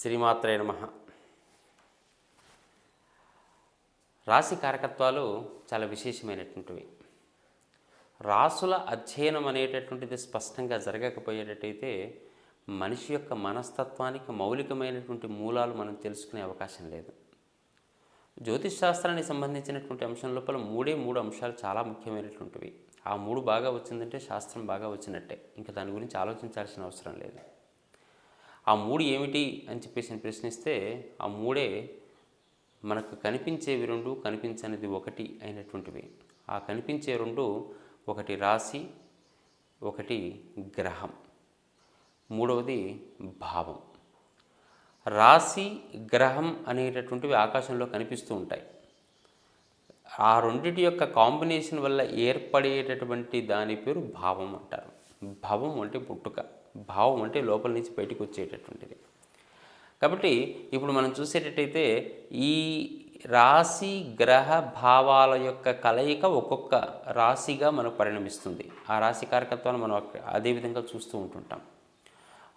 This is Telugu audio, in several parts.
శ్రీమాత్రే నమ. రాశి కారకత్వాలు చాలా విశేషమైనటువంటివి. రాసుల అధ్యయనం అనేటటువంటిది స్పష్టంగా జరగకపోయేటట్టయితే మనిషి యొక్క మనస్తత్వానికి మౌలికమైనటువంటి మూలాలు మనం తెలుసుకునే అవకాశం లేదు. జ్యోతిష్ శాస్త్రానికి సంబంధించినటువంటి అంశం లోపల మూడే మూడు అంశాలు చాలా ముఖ్యమైనటువంటివి. ఆ మూడు బాగా వచ్చిందంటే శాస్త్రం బాగా వచ్చినట్టే. ఇంకా దాని గురించి ఆలోచించాల్సిన అవసరం లేదు. ఆ మూడు ఏమిటి అని చెప్పేసి ప్రశ్నిస్తే ఆ మూడే మనకు కనిపించేవి రెండు కనిపించనిది ఒకటి అయినటువంటివి. ఆ కనిపించే రెండు ఒకటి రాశి ఒకటి గ్రహం. మూడవది భావం. రాశి గ్రహం అనేటటువంటివి ఆకాశంలో కనిపిస్తూ ఉంటాయి. ఆ రెండిటి యొక్క కాంబినేషన్ వల్ల ఏర్పడేటటువంటి దాని పేరు భావం అంటారు. భావం అంటే పుట్టుక. భావం అంటే లోపల నుంచి బయటకు వచ్చేటటువంటిది. కాబట్టి ఇప్పుడు మనం చూసేటట్టయితే ఈ రాశి గ్రహ భావాల యొక్క కలయిక ఒక్కొక్క రాశిగా మనకు పరిణమిస్తుంది. ఆ రాశి కారకత్వాన్ని మనం అదేవిధంగా అదే విధంగా చూస్తూ ఉంటుంటాం.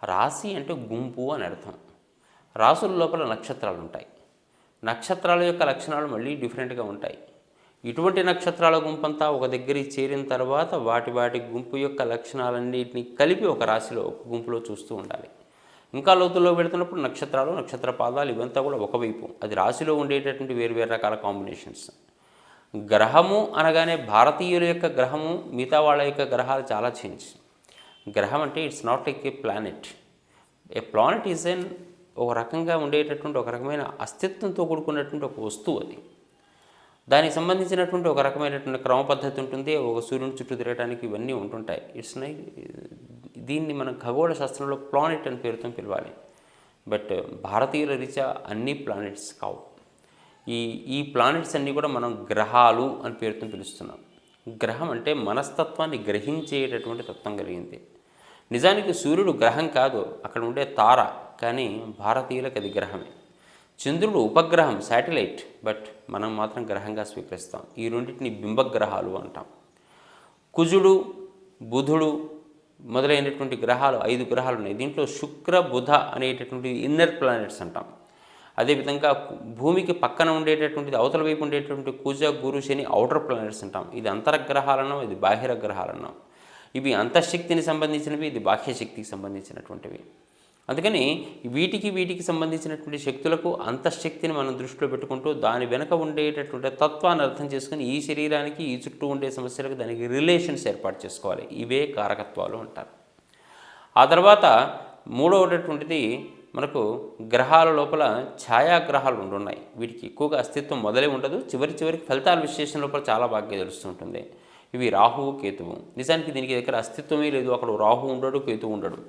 రాశి అంటే గుంపు అని అర్థం. రాసుల లోపల నక్షత్రాలు ఉంటాయి నక్షత్రాల యొక్క లక్షణాలు మళ్ళీ డిఫరెంట్గా ఉంటాయి. ఇటువంటి నక్షత్రాల గుంపంతా ఒక దగ్గరికి చేరిన తర్వాత వాటి వాటి గుంపు యొక్క లక్షణాలన్నింటినీ కలిపి ఒక రాశిలో ఒక గుంపులో చూస్తూ ఉండాలి. ఇంకా లోతుల్లో వెళుతున్నప్పుడు నక్షత్రాలు నక్షత్ర పాదాలు ఇవంతా కూడా ఒకవైపు అది రాశిలో ఉండేటటువంటి వేరు వేరు రకాల కాంబినేషన్స్. గ్రహము అనగానే భారతీయుల యొక్క గ్రహము మిగతా వాళ్ళ యొక్క గ్రహాలు చాలా చేంజ్. గ్రహం అంటే it's not like a planet. A planet is an ఒక రకంగా ఉండేటటువంటి ఒక రకమైన అస్తిత్వంతో కూడుకున్నటువంటి ఒక వస్తువు అది. దానికి సంబంధించినటువంటి ఒక రకమైనటువంటి క్రమ పద్ధతి ఉంటుంది. ఒక సూర్యుని చుట్టూ తిరగడానికి ఇవన్నీ ఉంటుంటాయి. ఇట్స్ నై దీన్ని మనం ఖగోళ శాస్త్రంలో ప్లానెట్ అని పేరుతో పిలవాలి. బట్ భారతీయుల రీత్యా అన్ని ప్లానెట్స్ కావు. ఈ ఈ ప్లానెట్స్ అన్నీ కూడా మనం గ్రహాలు అని పేరుతో పిలుస్తున్నాం. గ్రహం అంటే మనస్తత్వాన్ని గ్రహించేటటువంటి తత్వం కలిగింది. నిజానికి సూర్యుడు గ్రహం కాదు. అక్కడ ఉండే తార. కానీ భారతీయులకు అది గ్రహమే. చంద్రుడు ఉపగ్రహం శాటిలైట్ బట్ మనం మాత్రం గ్రహంగా స్వీకరిస్తాం. ఈ రెండింటిని బింబగ్రహాలు అంటాం. కుజుడు బుధుడు మొదలైనటువంటి గ్రహాలు ఐదు గ్రహాలు ఉన్నాయి. దీంట్లో శుక్ర బుధ అనేటటువంటి ఇన్నర్ ప్లానెట్స్ అంటాం. అదేవిధంగా భూమికి పక్కన ఉండేటటువంటిది అవతల వైపు ఉండేటువంటి కుజ గురు శని అవుటర్ ప్లానెట్స్ అంటాం. ఇది అంతరగ్రహాలన్నాం ఇది బాహిర గ్రహాలన్నాం ఇవి అంతఃశక్తిని సంబంధించినవి ఇది బాహ్యశక్తికి సంబంధించినటువంటివి. అందుకని వీటికి వీటికి సంబంధించినటువంటి శక్తులకు అంతఃశక్తిని మనం దృష్టిలో పెట్టుకుంటూ దాని వెనక ఉండేటటువంటి తత్వాన్ని అర్థం చేసుకుని ఈ శరీరానికి ఈ చుట్టూ ఉండే సమస్యలకు దానికి రిలేషన్స్ ఏర్పాటు చేసుకోవాలి. ఇవే కారకత్వాలు అంటారు. ఆ తర్వాత మూడవటటువంటిది మనకు గ్రహాల లోపల ఛాయాగ్రహాలు ఉండున్నాయి. వీటికి ఎక్కువగా అస్తిత్వం మొదలే ఉండదు. చివరి చివరికి ఫలితాల విశ్లేషణ లోపల చాలా బాగా తెలుస్తుంటుంది ఇవి రాహువు కేతువు. నిజానికి దీనికి దగ్గర అస్తిత్వమే లేదు. అక్కడ రాహు ఉండడు కేతువు ఉండడు.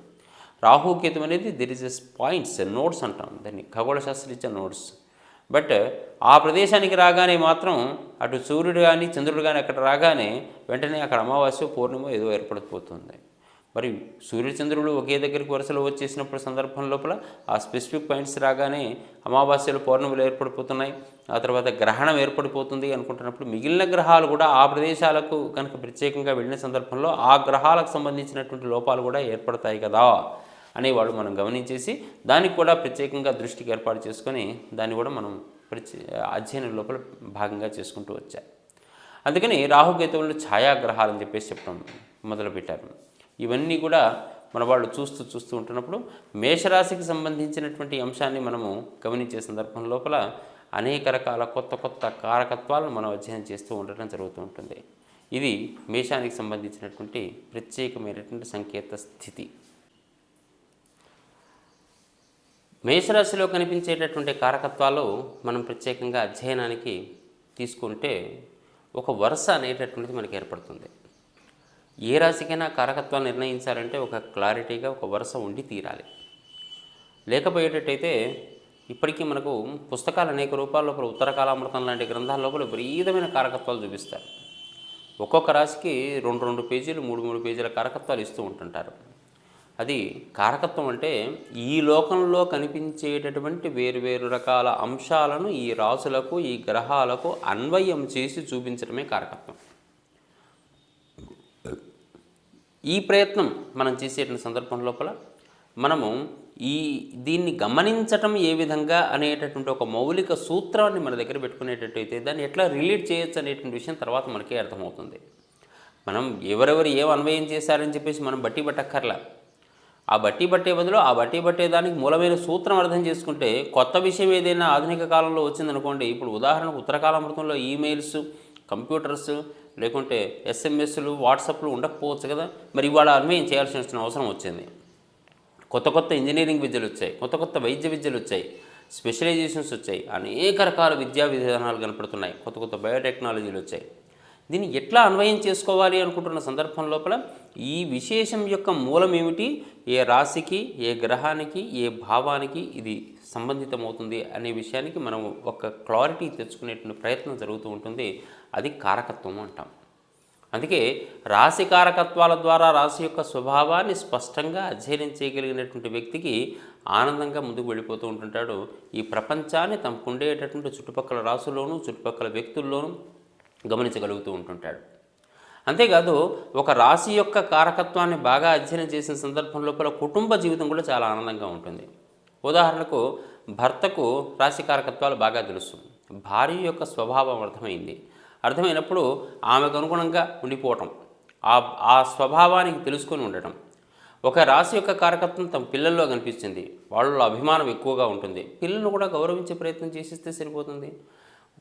రాహుకేతం అనేది there is as points nodes అంటాం. దాన్ని ఖగోళ శాస్త్రీయ నోట్స్ బట్ ఆ ప్రదేశానికి రాగానే మాత్రం అటు సూర్యుడు కానీ చంద్రుడు కానీ అక్కడ రాగానే వెంటనే అక్కడ అమావాస్య పూర్ణిమ ఏదో ఏర్పడిపోతుంది. మరి సూర్య చంద్రుడు ఒకే దగ్గరికి వరుసలో వచ్చేసినప్పుడు సందర్భం లోపల ఆ స్పెసిఫిక్ పాయింట్స్ రాగానే అమావాస్యలు పౌర్ణములు ఏర్పడిపోతున్నాయి. ఆ తర్వాత గ్రహణం ఏర్పడిపోతుంది అనుకుంటున్నప్పుడు మిగిలిన గ్రహాలు కూడా ఆ ప్రదేశాలకు కనుక ప్రత్యేకంగా వెళ్ళిన సందర్భంలో ఆ గ్రహాలకు సంబంధించినటువంటి లోపాలు కూడా ఏర్పడతాయి కదా. అనేవాళ్ళు మనం గమనించేసి దానికి కూడా ప్రత్యేకంగా దృష్టికి ఏర్పాటు చేసుకొని దాన్ని కూడా మనం ప్రత్యే అధ్యయనం లోపల భాగంగా చేసుకుంటూ వచ్చారు. అందుకని రాహుకేతువులను ఛాయాగ్రహాలు అని చెప్పేసి చెప్పడం మొదలుపెట్టారు. ఇవన్నీ కూడా మన వాళ్ళు చూస్తూ చూస్తూ ఉంటున్నప్పుడు మేషరాశికి సంబంధించినటువంటి అంశాన్ని మనము గమనించే సందర్భం లోపల అనేక రకాల కొత్త కొత్త కారకత్వాలను మనం అధ్యయనం చేస్తూ ఉండటం జరుగుతూ ఉంటుంది. ఇది మేషానికి సంబంధించినటువంటి ప్రత్యేకమైనటువంటి సంకేత స్థితి. మేషరాశిలో కనిపించేటటువంటి కారకత్వాలు మనం ప్రత్యేకంగా అధ్యయనానికి తీసుకుంటే ఒక వరుస అనేటటువంటిది మనకి ఏర్పడుతుంది. ఏ రాశికైనా కారకత్వాన్ని నిర్ణయించాలంటే ఒక క్లారిటీగా ఒక వరుస ఉండి తీరాలి. లేకపోయేటట్టయితే ఇప్పటికీ మనకు పుస్తకాలు అనేక రూపాల లోపల ఉత్తరకాలామృతం లాంటి గ్రంథాల లోపల విపరీతమైన కారకత్వాలు చూపిస్తారు. ఒక్కొక్క రాశికి రెండు రెండు పేజీలు మూడు మూడు పేజీల కారకత్వాలు ఇస్తూ ఉంటుంటారు. అది కారకత్వం అంటే ఈ లోకంలో కనిపించేటటువంటి వేరు వేరు రకాల అంశాలను ఈ రాసులకు ఈ గ్రహాలకు అన్వయం చేసి చూపించడమే కారకత్వం. ఈ ప్రయత్నం మనం చేసేటువంటి సందర్భం లోపల మనము ఈ దీన్ని గమనించటం ఏ విధంగా అనేటటువంటి ఒక మౌలిక సూత్రాన్ని మన దగ్గర పెట్టుకునేటట్టయితే దాన్ని ఎట్లా రిలేట్ చేయొచ్చు అనేటువంటి విషయం తర్వాత మనకే అర్థమవుతుంది. మనం ఎవరెవరు ఏం అన్వయం చేశారని చెప్పేసి మనం బట్టి పట్టక్కర్లా. ఆ బట్టి పట్టే బదులు ఆ బట్టి పట్టే దానికి మూలమైన సూత్రం అర్థం చేసుకుంటే కొత్త విషయం ఏదైనా ఆధునిక కాలంలో వచ్చిందనుకోండి ఇప్పుడు ఉదాహరణకు ఉత్తరకాలామృతంలో ఈమెయిల్స్ కంప్యూటర్స్ లేకుంటే ఎస్ఎంఎస్లు వాట్సాప్లు ఉండకపోవచ్చు కదా. మరి ఇవాళ అన్వయం చేయాల్సిన అవసరం వచ్చింది. కొత్త కొత్త ఇంజనీరింగ్ విద్యలు వచ్చాయి కొత్త కొత్త వైద్య విద్యలు వచ్చాయి స్పెషలైజేషన్స్ వచ్చాయి అనేక రకాల విద్యా విధానాలు కనపడుతున్నాయి కొత్త కొత్త బయోటెక్నాలజీలు వచ్చాయి. దీన్ని ఎట్లా అన్వయం చేసుకోవాలి అనుకుంటున్న సందర్భం లోపల ఈ విశేషం యొక్క మూలం ఏమిటి? ఏ రాశికి ఏ గ్రహానికి ఏ భావానికి ఇది సంబంధితమవుతుంది అనే విషయానికి మనం ఒక క్లారిటీ తెచ్చుకునేటువంటి ప్రయత్నం జరుగుతూ ఉంటుంది. అది కారకత్వం అంటాం. అందుకే రాశి కారకత్వాల ద్వారా రాశి యొక్క స్వభావాన్ని స్పష్టంగా అధ్యయనం చేయగలిగినటువంటి వ్యక్తికి ఆనందంగా ముందుకు వెళ్ళిపోతూ ఉంటుంటాడు. ఈ ప్రపంచాన్ని తమకు ఉండేటటువంటి చుట్టుపక్కల రాసుల్లోనూ చుట్టుపక్కల వ్యక్తుల్లోనూ గమనించగలుగుతూ ఉంటుంటాడు. అంతేకాదు ఒక రాశి యొక్క కారకత్వాన్ని బాగా అధ్యయనం చేసిన సందర్భం లోపల కుటుంబ జీవితం కూడా చాలా ఆనందంగా ఉంటుంది. ఉదాహరణకు భర్తకు రాశి కారకత్వాలు బాగా తెలుసు. భార్య యొక్క స్వభావం అర్థమైంది. అర్థమైనప్పుడు ఆమెకు అనుగుణంగా ఉండిపోవటం ఆ ఆ స్వభావానికి తెలుసుకొని ఉండటం. ఒక రాశి యొక్క కారకత్వం తమ పిల్లల్లో కనిపిస్తుంది. వాళ్ళలో అభిమానం ఎక్కువగా ఉంటుంది. పిల్లలు కూడా గౌరవించే ప్రయత్నం చేసిస్తే సరిపోతుంది.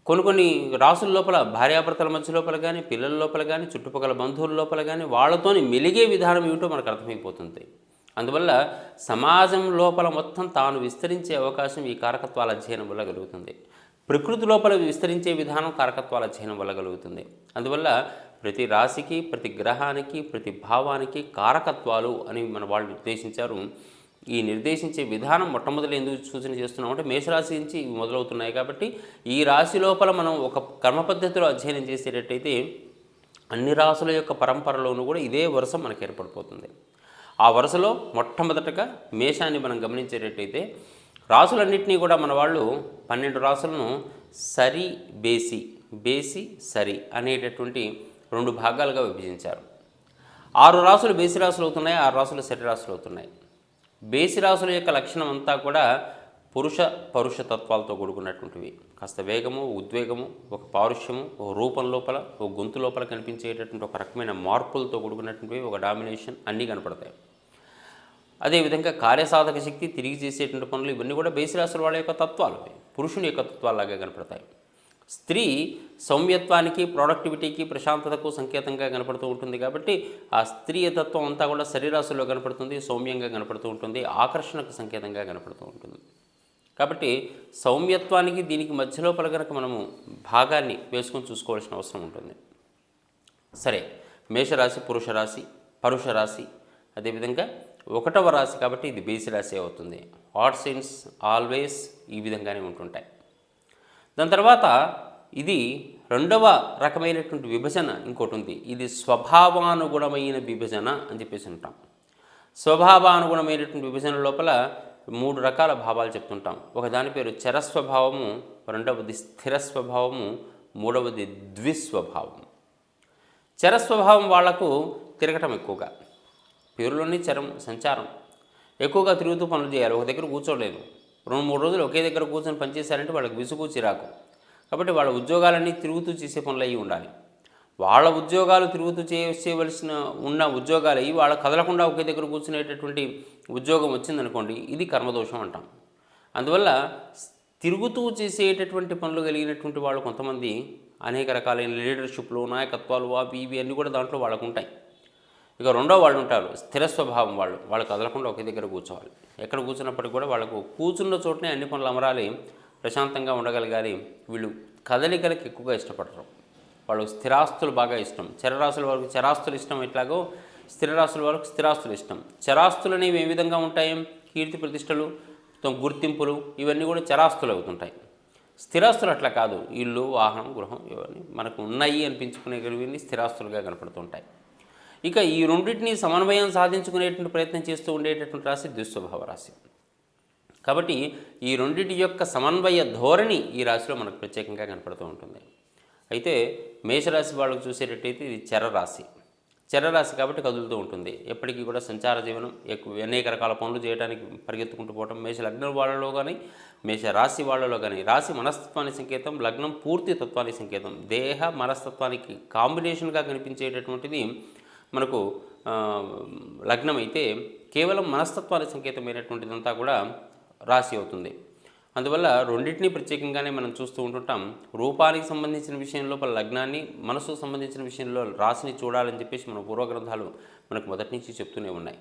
కొన్ని కొన్ని రాసుల లోపల భార్యాభర్తల మధ్య లోపల కానీ పిల్లల లోపల కానీ చుట్టుపక్కల బంధువుల లోపల కానీ వాళ్ళతోని మెలిగే విధానం ఏమిటో మనకు అర్థమైపోతుంది. అందువల్ల సమాజం లోపల మొత్తం తాను విస్తరించే అవకాశం ఈ కారకత్వాల అధ్యయనం వల్ల కలుగుతుంది. ప్రకృతి లోపల విస్తరించే విధానం కారకత్వాల అధ్యయనం వల్ల కలుగుతుంది. అందువల్ల ప్రతి రాశికి ప్రతి గ్రహానికి ప్రతి భావానికి కారకత్వాలు అని మన వాళ్ళు నిర్దేశించారు. ఈ నిర్దేశించే విధానం మొట్టమొదటి ఎందుకు సూచన చేస్తున్నాం అంటే మేషరాశి నుంచి ఇవి మొదలవుతున్నాయి కాబట్టి ఈ రాశి లోపల మనం ఒక కర్మ పద్ధతిలో అధ్యయనం చేసేటట్టయితే అన్ని రాసుల యొక్క పరంపరలోనూ కూడా ఇదే వరుస మనకు ఏర్పడిపోతుంది. ఆ వరుసలో మొట్టమొదటగా మేషాన్ని మనం గమనించేటట్టయితే రాసులన్నింటినీ కూడా మన వాళ్ళు పన్నెండు రాసులను సరి బేసి బేసి సరి అనేటటువంటి రెండు భాగాలుగా విభజించారు. ఆరు రాసులు బేసి రాసులు అవుతున్నాయి ఆరు రాసులు సరి రాసులు అవుతున్నాయి. రాసుల యొక్క లక్షణం అంతా కూడా పురుష పరుష తత్వాలతో కూడుకున్నటువంటివి. కాస్త వేగము ఉద్వేగము ఒక పారుష్యము ఒక రూపం లోపల ఒక గొంతు లోపల కనిపించేటటువంటి ఒక రకమైన మార్పులతో కూడుకున్నటువంటివి ఒక డామినేషన్ అన్నీ కనపడతాయి. అదేవిధంగా కార్యసాధక శక్తి తిరిగి చేసేటువంటి పనులు ఇవన్నీ కూడా బేసి రాసుల వాళ్ళ యొక్క తత్వాలు పురుషుని యొక్క తత్వాలాగా కనపడతాయి. స్త్రీ సౌమ్యత్వానికి ప్రొడక్టివిటీకి ప్రశాంతతకు సంకేతంగా కనపడుతూ ఉంటుంది కాబట్టి ఆ స్త్రీయతత్వం అంతా కూడా శరీరాశుల్లో కనపడుతుంది సౌమ్యంగా కనపడుతూ ఉంటుంది ఆకర్షణకు సంకేతంగా కనపడుతూ ఉంటుంది. కాబట్టి సౌమ్యత్వానికి దీనికి మధ్యలో కనుక మనము భాగాన్ని వేసుకొని చూసుకోవాల్సిన అవసరం ఉంటుంది. సరే మేషరాశి పురుష రాశి పరుష రాశి అదేవిధంగా ఒకటవ రాశి కాబట్టి ఇది బేసి రాశి అవుతుంది. ఆర్ట్స్ ఇన్స్ ఆల్వేస్ ఈ విధంగానే ఉంటుంటాయి. దాని తర్వాత ఇది రెండవ రకమైనటువంటి విభజన ఇంకోటి ఉంది ఇది స్వభావానుగుణమైన విభజన అని చెప్పేసి ఉంటాం స్వభావానుగుణమైనటువంటి విభజన లోపల మూడు రకాల భావాలు చెప్తుంటాం. ఒకదాని పేరు చరస్వభావము రెండవది స్థిర స్వభావము మూడవది ద్విస్వభావము. చరస్వభావం వాళ్ళకు తిరగటం ఎక్కువగా. పేరులోని చరం సంచారం. ఎక్కువగా తిరుగుతూ పనులు చేయాలి. ఒక దగ్గర కూర్చోలేను రెండు మూడు రోజులు ఒకే దగ్గర కూర్చొని పనిచేశారంటే వాళ్ళకి విసుగు చిరాకు కాబట్టి వాళ్ళ ఉద్యోగాలన్నీ తిరుగుతూ చేసే పనులు అయ్యి ఉండాలి. వాళ్ళ ఉద్యోగాలు తిరుగుతూ చేయవలసిన ఉన్న ఉద్యోగాలు అయ్యి వాళ్ళ కదలకుండా ఒకే దగ్గర కూర్చునేటటువంటి ఉద్యోగం వచ్చిందనుకోండి ఇది కర్మదోషం అంటాం. అందువల్ల తిరుగుతూ చేసేటటువంటి పనులు కలిగినటువంటి వాళ్ళు కొంతమంది అనేక రకాలైన లీడర్షిప్లు నాయకత్వాలు అవి ఇవి అన్నీ కూడా దాంట్లో వాళ్ళకు ఉంటాయి ఇక రెండో వాళ్ళు ఉంటారు స్థిర స్వభావం వాళ్ళు. వాళ్ళు కదలకుండా ఒకే దగ్గర కూర్చోవాలి. ఎక్కడ కూర్చున్నప్పటికీ కూడా వాళ్ళకు కూర్చున్న చోటనే అన్ని పనులు అమరాలి ప్రశాంతంగా ఉండగలగాలి. వీళ్ళు కదలికలకు ఎక్కువగా ఇష్టపడరు. వాళ్ళు స్థిరాస్తులు బాగా ఇష్టం. చరరాశుల వరకు చరాస్తులు ఇష్టం ఎట్లాగో స్థిరరాశుల వరకు స్థిరాస్తులు ఇష్టం. చరాస్తులు అనేవి ఏ విధంగా ఉంటాయి? కీర్తి ప్రతిష్టలు గుర్తింపులు ఇవన్నీ కూడా చరాస్తులు అవుతుంటాయి. స్థిరాస్తులు అట్లా కాదు. ఇల్లు వాహనం గృహం ఇవన్నీ మనకు ఉన్నాయి అనిపించుకునేవి స్థిరాస్తులుగా కనపడుతుంటాయి. ఇక ఈ రెండింటిని సమన్వయం సాధించుకునేటువంటి ప్రయత్నం చేస్తూ ఉండేటటువంటి రాశి దుస్వభావ రాశి. కాబట్టి ఈ రెండింటి యొక్క సమన్వయ ధోరణి ఈ రాశిలో మనకు ప్రత్యేకంగా కనపడుతూ ఉంటుంది. అయితే మేషరాశి వాళ్ళకు చూసేటట్టయితే ఇది చరరాశి చరరాశి కాబట్టి కదులుతూ ఉంటుంది. ఎప్పటికీ కూడా సంచార జీవనం ఎక్కువ అనేక రకాల పనులు చేయడానికి పరిగెత్తుకుంటూ పోవటం మేష లగ్నం వాళ్ళలో కానీ మేష రాశి వాళ్ళలో కానీ రాశి మనస్తత్వానికి సంకేతం లగ్నం పూర్తి తత్వానికి సంకేతం దేహ మనస్తత్వానికి కాంబినేషన్గా కనిపించేటటువంటిది మనకు లగ్నం అయితే కేవలం మనస్తత్వానికి సంకేతమైనటువంటిదంతా కూడా రాశి అవుతుంది. అందువల్ల రెండింటినీ ప్రత్యేకంగానే మనం చూస్తూ ఉంటుంటాం. రూపానికి సంబంధించిన విషయం లోపల లగ్నాన్ని మనసుకు సంబంధించిన విషయంలో రాశిని చూడాలని చెప్పేసి మన పూర్వగ్రంథాలు మనకు మొదటి నుంచి చెప్తూనే ఉన్నాయి.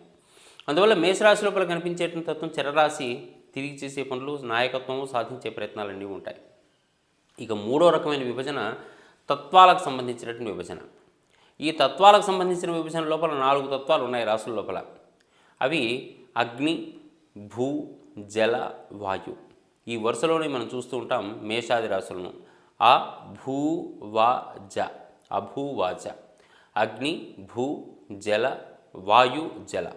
అందువల్ల మేషరాశి లోపల కనిపించేటువంటి తత్వం చరరాశి తిరిగి చేసే పనులు నాయకత్వము సాధించే ప్రయత్నాలన్నీ ఉంటాయి. ఇక మూడో రకమైన విభజన తత్వాలకు సంబంధించినటువంటి విభజన. ఈ తత్వాలకు సంబంధించిన విభజన లోపల నాలుగు తత్వాలు ఉన్నాయి రాసుల లోపల. అవి అగ్ని భూ జల వాయు. ఈ వరుసలోనే మనం చూస్తూ ఉంటాం మేషాది రాసులను. ఆ భూ వా జ. అభూ అగ్ని భూ జల వాయు జల.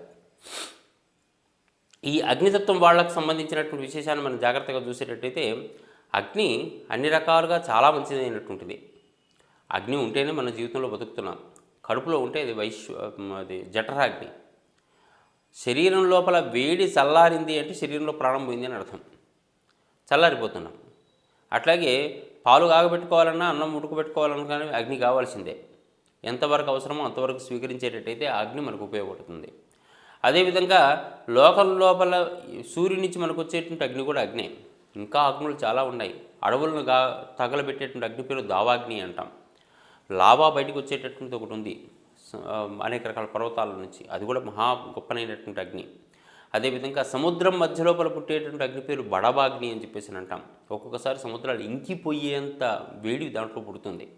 ఈ అగ్నితత్వం వాళ్ళకు సంబంధించినటువంటి విశేషాన్ని మనం జాగ్రత్తగా చూసేటట్టయితే అగ్ని అన్ని రకాలుగా చాలా మంచిదైనటువంటిది అగ్ని ఉంటేనే మన జీవితంలో బతుకుతున్నాం. కడుపులో ఉంటే అది వైశ్వ అది జఠరాగ్ని. శరీరం లోపల వేడి చల్లారింది అంటే శరీరంలో ప్రాణం పోయింది అని అర్థం. చల్లారిపోతున్నాం. అట్లాగే పాలు కాగబెట్టుకోవాలన్నా అన్నం ఉడకబెట్టుకోవాలన్నా కానీ అగ్ని కావాల్సిందే. ఎంతవరకు అవసరమో అంతవరకు స్వీకరించేటట్టయితే ఆ అగ్ని మనకు ఉపయోగపడుతుంది. అదేవిధంగా లోకం లోపల సూర్యుడి నుంచి మనకు వచ్చేటువంటి అగ్ని కూడా అగ్నే. ఇంకా అగ్నులు చాలా ఉన్నాయి. అడవులను గా తగలబెట్టేటువంటి అగ్ని పేరు దావాగ్ని అంటాం. లావా బయటకు వచ్చేటటువంటి ఒకటి ఉంది. అనేక రకాల పర్వతాల నుంచి. అది కూడా మహా గొప్పనైనటువంటి అగ్ని. అదేవిధంగా సముద్రం మధ్య లోపల పుట్టేటువంటి అగ్ని పేరు బడబాగ్ని అని చెప్పేసి అంటాం. ఒక్కొక్కసారి సముద్రాలు ఇంకిపోయేంత వేడి దాంట్లో పుడుతుంది.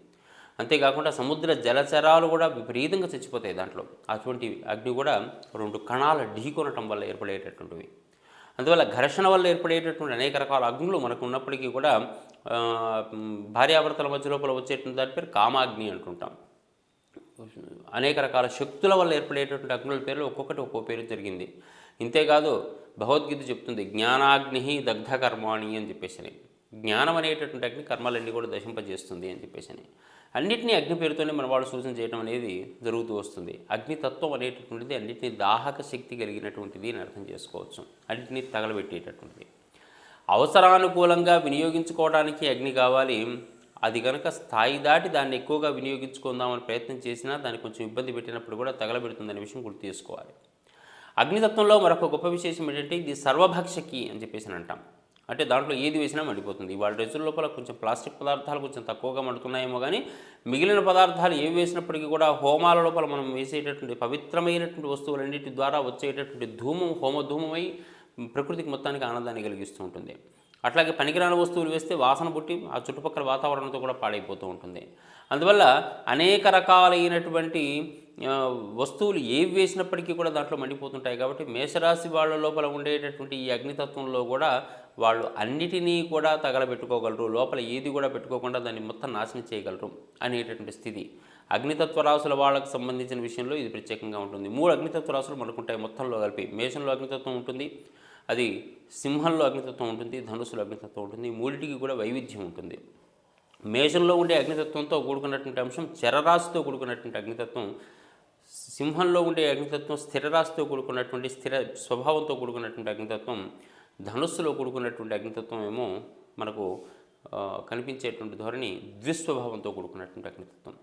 అంతేకాకుండా సముద్ర జలచరాలు కూడా విపరీతంగా చచ్చిపోతాయి దాంట్లో. అటువంటి అగ్ని కూడా రెండు కణాల ఢీకొనటం వల్ల ఏర్పడేటటువంటివి. అందువల్ల ఘర్షణ వల్ల ఏర్పడేటటువంటి అనేక రకాల అగ్నులు మనకు ఉన్నప్పటికీ కూడా భార్యాభర్తల మధ్య లోపల వచ్చేటువంటి దాని పేరు కామాగ్ని అంటుంటాం. అనేక రకాల శక్తుల వల్ల ఏర్పడేటటువంటి అగ్నుల పేర్లు ఒక్కొక్కటి ఒక్కో పేరు జరిగింది. ఇంతేకాదు భగవద్గీత చెప్తుంది జ్ఞానాగ్ని దగ్ధకర్మాణి అని చెప్పేసి జ్ఞానం అనేటటువంటి అగ్ని కర్మలన్నీ కూడా దశింపజేస్తుంది అని చెప్పేసి అన్నింటినీ అగ్ని పేరుతోనే మన వాళ్ళు సూచన చేయడం అనేది జరుగుతూ వస్తుంది. అగ్నితత్వం అనేటటువంటిది అన్నింటినీ దాహక శక్తి కలిగినటువంటిది అని అర్థం చేసుకోవచ్చు. అన్నింటినీ తగలబెట్టేటటువంటిది. అవసరానుకూలంగా వినియోగించుకోవడానికి అగ్ని కావాలి. అది కనుక స్థాయి దాటి దాన్ని ఎక్కువగా వినియోగించుకుందామని ప్రయత్నం చేసినా దాన్ని కొంచెం ఇబ్బంది పెట్టినప్పుడు కూడా తగలబెడుతుందనే విషయం గుర్తు చేసుకోవాలి. అగ్నితత్వంలో మరొక గొప్ప విశేషం ఏంటంటే ఇది సర్వభక్షకి అని చెప్పేసి అంటాం. అంటే దాంట్లో ఏది వేసినా మండిపోతుంది. వాళ్ళ రోజుల లోపల కొంచెం ప్లాస్టిక్ పదార్థాలు కొంచెం తక్కువగా మండుతున్నాయేమో కానీ మిగిలిన పదార్థాలు ఏవి వేసినప్పటికీ కూడా హోమాల లోపల మనం వేసేటటువంటి పవిత్రమైనటువంటి వస్తువులన్నిటి ద్వారా వచ్చేటటువంటి ధూమం హోమధూమమై ప్రకృతికి మొత్తానికి ఆనందాన్ని కలిగిస్తూ ఉంటుంది. అట్లాగే పనికిరాని వస్తువులు వేస్తే వాసన పుట్టి ఆ చుట్టుపక్కల వాతావరణంతో కూడా పాడైపోతూ ఉంటుంది. అందువల్ల అనేక రకాలైనటువంటి వస్తువులు ఏవి వేసినప్పటికీ కూడా దాంట్లో మండిపోతుంటాయి. కాబట్టి మేషరాశి వాళ్ళ లోపల ఉండేటటువంటి ఈ అగ్నితత్వంలో కూడా వాళ్ళు అన్నిటినీ కూడా తగలబెట్టుకోగలరు లోపల ఏది కూడా పెట్టుకోకుండా దాన్ని మొత్తం నాశనం చేయగలరు అనేటటువంటి స్థితి. అగ్నితత్వ వాళ్ళకు సంబంధించిన విషయంలో ఇది ప్రత్యేకంగా ఉంటుంది. మూడు అగ్నితత్వ రాసులు మనకుంటాయి మొత్తంలో కలిపి. మేషంలో అగ్నితత్వం ఉంటుంది అది సింహంలో అగ్నితత్వం ఉంటుంది ధనుసులో అగ్నితత్వం ఉంటుంది మూడింటికి కూడా వైవిధ్యం ఉంటుంది. మేషంలో ఉండే అగ్నితత్వంతో కూడుకున్నటువంటి అంశం చరరాశితో కూడుకున్నటువంటి అగ్నితత్వం. సింహంలో ఉండే అగ్నితత్వం స్థిరరాశితో కూడుకున్నటువంటి స్థిర స్వభావంతో కూడుకున్నటువంటి అగ్నితత్వం. ధనుస్సులో కూడుకున్నటువంటి అగ్నితత్వం ఏమో మనకు కనిపించేటువంటి ధోరణి ద్విస్వభావంతో కూడుకున్నటువంటి అగ్నితత్వం.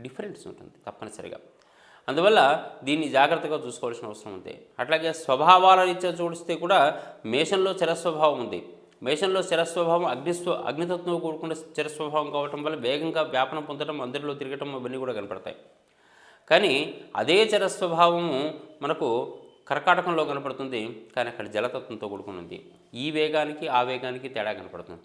డిఫరెన్స్ ఉంటుంది తప్పనిసరిగా. అందువల్ల దీన్ని జాగ్రత్తగా చూసుకోవాల్సిన అవసరం ఉంది. అట్లాగే స్వభావాల రీత్యా చూడిస్తే కూడా మేషంలో చరస్వభావం ఉంది. మేషంలో చరస్వభావం అగ్నిస్వ అగ్నితత్వం కూడుకున్న చరస్వభావం కావటం వల్ల వేగంగా వ్యాపనం పొందడం అందరిలో తిరగటం అవన్నీ కూడా కనపడతాయి. కానీ అదే చరస్వభావము మనకు కర్కాటకంలో కనపడుతుంది కానీ అక్కడ జలతత్వంతో కూడుకుని ఉంది ఈ వేగానికి ఆ వేగానికి తేడా కనపడుతుంది.